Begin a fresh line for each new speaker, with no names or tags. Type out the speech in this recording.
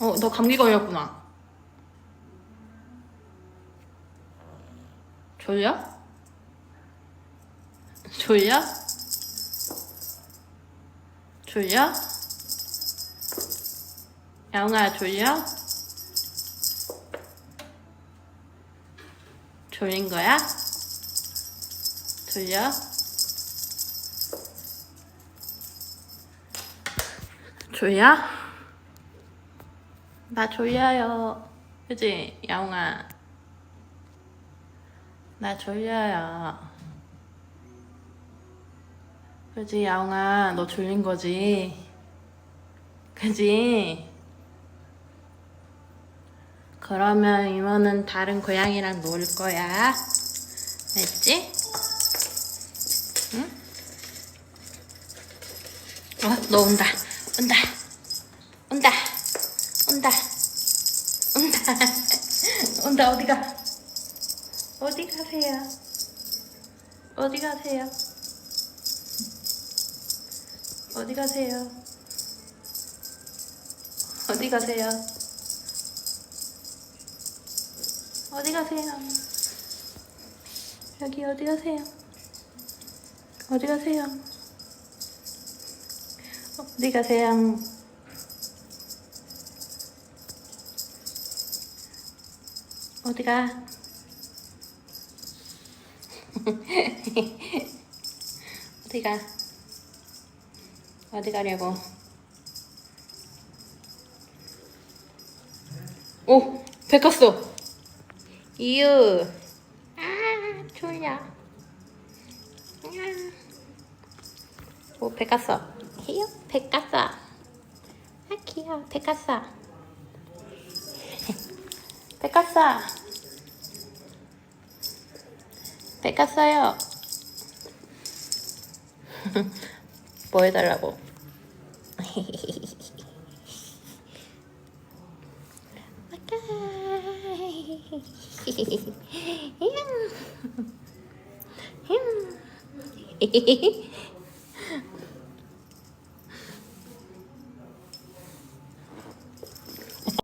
어, 너 감기 걸렸구나. 졸려? 졸려? 졸려? 야옹아, 졸려? 졸린 거야? 졸려? 졸려? 나 졸려요. 그지? 야옹아. 나 졸려요. 그지? 야옹아. 너 졸린 거지? 그지? 그러면 이모는 다른 고양이랑 놀 거야. 알지? 응? 어, 너 온다. 온다. 온다. 온다. 온다. 온다. 어디 가? 어디 가세요? 어디 가세요? 어디 가세요? 어디 가세요? 어디 가세요? 여기 어디 가세요? 어디 가세요? 어디 가세요? 어디 가? 어디 가? 어디 가려고? 오! 배 깠어! 이유! 아, 졸려. 아. 오, 배 깠어. 이유, 배 깠어. 아, 귀여워. 배 깠어. 배 깠어. 배 깠어요. 뭐 해달라고?